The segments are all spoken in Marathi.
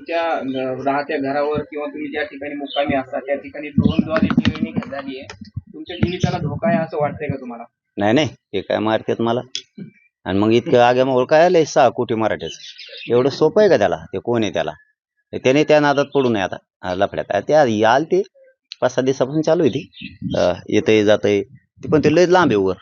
तुमच्या राहत्या घरावर किंवा तुम्ही ज्या ठिकाणी मुक्कामी असता त्या ठिकाणी ड्रोनद्वारे टीव्ही झाली आहे. तुमच्या जीविताला धोका आहे असं वाटतंय का तुम्हाला? नाही नाही. ते काय मारतात मला? आणि मग इतकं आगे मग काय आलंय? सहा कोटी मराठ्याचं एवढं सोपं आहे का त्याला? ते कोण आहे त्याला? ते त्याने त्या नादात पडू नये आता आ, लफड्यात. आ, त्या याल ते. पाच सहा दिवसापासून चालू आहे ती. अं, येतंय जातंय. ते पण ते लयच लांब आहे वर.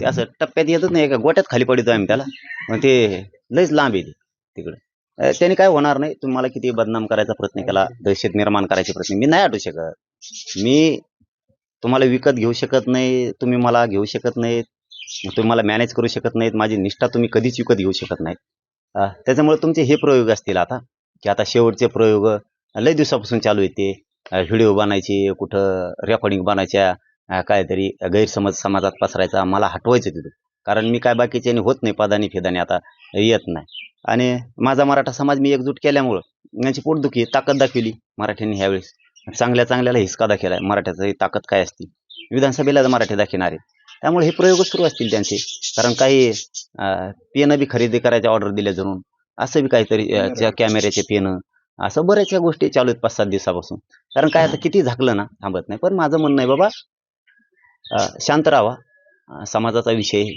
ते असं टप्प्यात येतच नाही. एका गोट्यात खाली पडतो आम्ही त्याला. पण ते लयच लांब आहे ते. तिकडं. त्याने काय होणार नाही. तुम्ही मला किती बदनाम करायचा प्रयत्न केला दहशत निर्माण करायचे प्रयत्न. मी नाही हटू शकत. मी तुम्हाला विकत घेऊ शकत नाही तुम्ही मला घेऊ शकत नाहीत तुम्ही मला मॅनेज करू शकत नाहीत माझी निष्ठा तुम्ही कधीच विकत घेऊ शकत नाहीत. त्याच्यामुळे तुमचे हे प्रयोग असतील आता की आता शेवटचे प्रयोग लय दिवसापासून चालू येते व्हिडिओ बनायचे कुठं रेकॉर्डिंग बनायच्या काहीतरी गैरसमज समाजात पसरायचा मला हटवायचं तिथं. कारण मी काय बाकीच्याने होत नाही पदानी फेदानी आता येत नाही. आणि माझा मराठा समाज मी एकजूट केल्यामुळं यांची पोटदुखी ताकद दाखवली मराठ्यांनी ह्यावेळेस. चांगल्या चांगल्याला हिसका दाखवला मराठ्याची ताकद काय असते? विधानसभेला मराठी दाखवणारे. त्यामुळे हे प्रयोग सुरू असतील त्यांचे. कारण काही पेनं बी खरेदी करायच्या ऑर्डर दिल्या जणून असं बी काहीतरी कॅमेऱ्याचे पेनं असं बऱ्याचशा गोष्टी चालू आहेत पाच सात दिवसापासून. कारण काय आता किती झाकलं ना थांबत नाही. पण माझं म्हणणं आहे बाबा शांत राहावा समाजाचा विषय आहे.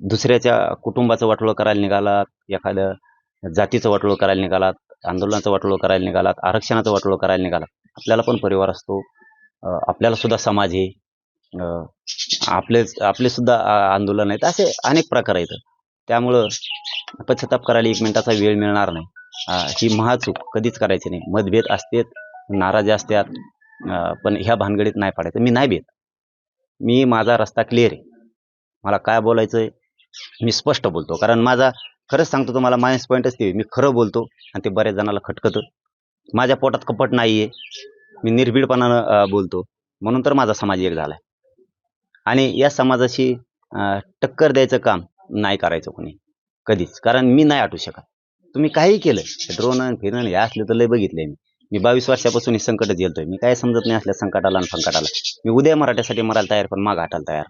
दुसऱ्याच्या कुटुंबाचं वाटोळं करायला निघालात एखादं जातीचं वाटोळं करायला निघालात आंदोलनाचं वाटोळं करायला निघालात आरक्षणाचं वाटोळं करायला निघालात. आपल्याला पण परिवार असतो. आपल्याला सुद्धा समाज आहे. आपलेच आपले आपले सुद्धा आंदोलन आहेत. असे अनेक प्रकार आहेत. त्यामुळं पश्चाताप करायला एक मिनिटाचा वेळ मिळणार नाही. ही महाचूक. कधीच करायची नाही. मतभेद असतात नाराजी असतात. पण ह्या भानगडीत नाही पडायचं. मी नाही भेद मी माझा रस्ता क्लिअर आहे. मला काय बोलायचं आहे मी स्पष्ट बोलतो. कारण माझा खरंच सांगतो तुम्हाला मायनस पॉईंटच ते मी खरं बोलतो आणि ते बऱ्याच जणाला खटकतं. माझ्या पोटात कपट नाही आहे मी निर्भीडपणानं बोलतो. म्हणून तर माझा समाज एक झाला आहे आणि या समाजाशी टक्कर द्यायचं काम नाही करायचं कोणी. कधीच. कारण मी नाही आटू शकत. तुम्ही काही केलं ड्रोन फिरण हे असले तर लय बघितले मी. मी बावीस वर्षापासून हे संकट झेलतोय मी काय समजत नाही असल्या संकटाला आणि संकटाला. मी उद्या मराठ्यासाठी मरायला तयार पण माग हटायला तयार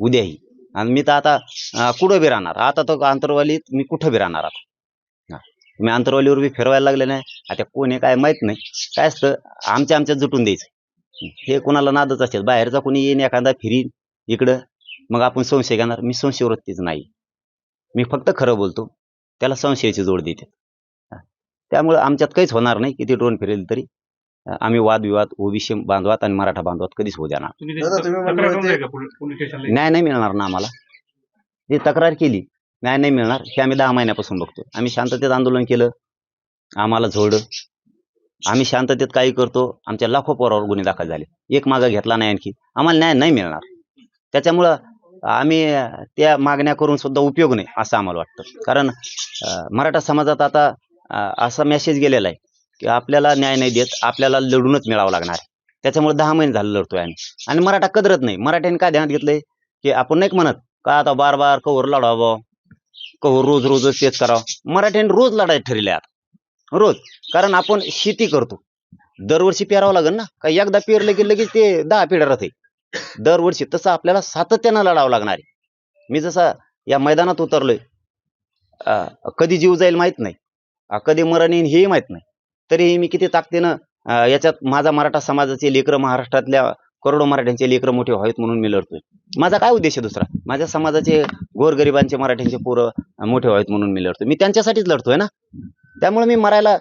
उद्याही. आणि मी तर आता कुठं बी राहणार? आता तर आंतरवालीत मी कुठं बी राहणार आता? मी आंतरवालीवर बी फिरवायला लागले नाही. आता कोण आहे काय माहीत नाही. काय असतं? आमच्या आमच्यात जुटून द्यायचं. हे कोणाला नादच असेल बाहेरचा कोणी येईन एखादा फिरीन इकडं. मग आपण संशय घेणार. मी संशयवृत्तीच नाही. मी फक्त खरं बोलतो. त्याला संशयाची जोड देते. त्यामुळं आमच्यात काहीच होणार नाही. किती ड्रोन फिरेल तरी. आम्ही वादविवाद ओबीसी बांधवात आणि मराठा बांधवात कधीच होऊ जाणार तुम्ही दादा, त्याची तुम्ही तक्रार म्हणलं करून ते- आहे का पोलीस पोलीस स्टेशनला? न्याय नाही मिळणार ना आम्हाला. ही तक्रार केली न्याय नाही मिळणार हे आम्ही दहा महिन्यापासून बघतोय. आम्ही शांततेत आंदोलन केलं आम्हाला झोडं आम्ही शांततेत काही करतो आमच्या लाखो पोरावर गुन्हे दाखल झाले. एक मागं घेतला नाही आणखी. आम्हाला न्याय नाही मिळणार. त्याच्यामुळं आम्ही अं, त्या मागण्या करून सुद्धा उपयोग नाही असं आम्हाला वाटतं. कारण अं, मराठा समाजात आता अं, असा मेसेज गेलेला आहे. की आपल्याला न्याय नाही देत आपल्याला लढूनच मिळावं लागणार. त्याच्यामुळे दहा महिने झालं लढतोय आम्ही. आणि मराठा कदरत नाही. मराठ्याने काय ध्यानात घेतलंय? की आपण नाही म्हणत का आता बार बार कवर लढावं कवर रोज रोजच तेच करावं. मराठ्याने रोज लढायला ठरले आता. रोज. कारण आपण शेती करतो. दरवर्षी पेरावं लागेल ना? का एकदा पेरलं की लगेच ते दहा पिढ्या राहते दरवर्षी तसं आपल्याला सातत्यानं लढावं लागणार आहे. मी जसा या मैदानात उतरलोय अं, कधी जीव जाईल माहीत नाही. कधी मरण येईल हेही माहीत नाही. तरीही मी किती ताकदीनं याच्यात माझा मराठा समाजाचे लेकरं महाराष्ट्रातल्या करोडो मराठ्यांचे लेकरं मोठे व्हावेत म्हणून मी लढतोय. माझा काय उद्देश आहे दुसरा? माझ्या समाजाचे गोरगरिबांचे मराठ्यांचे पोरं मोठे व्हावेत म्हणून मी लढतोय. मी त्यांच्यासाठीच लढतोय ना? त्यामुळे मी मरायला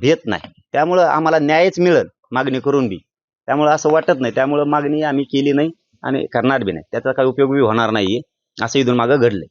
भेट नाही. त्यामुळं आम्हाला न्यायच मिळेल मागणी करून बी. त्यामुळं असं वाटत नाही. त्यामुळं मागणी आम्ही केली नाही आणि करणार बी नाही. त्याचा काही उपयोग बी होणार नाही असं इथून मागं घडलंय.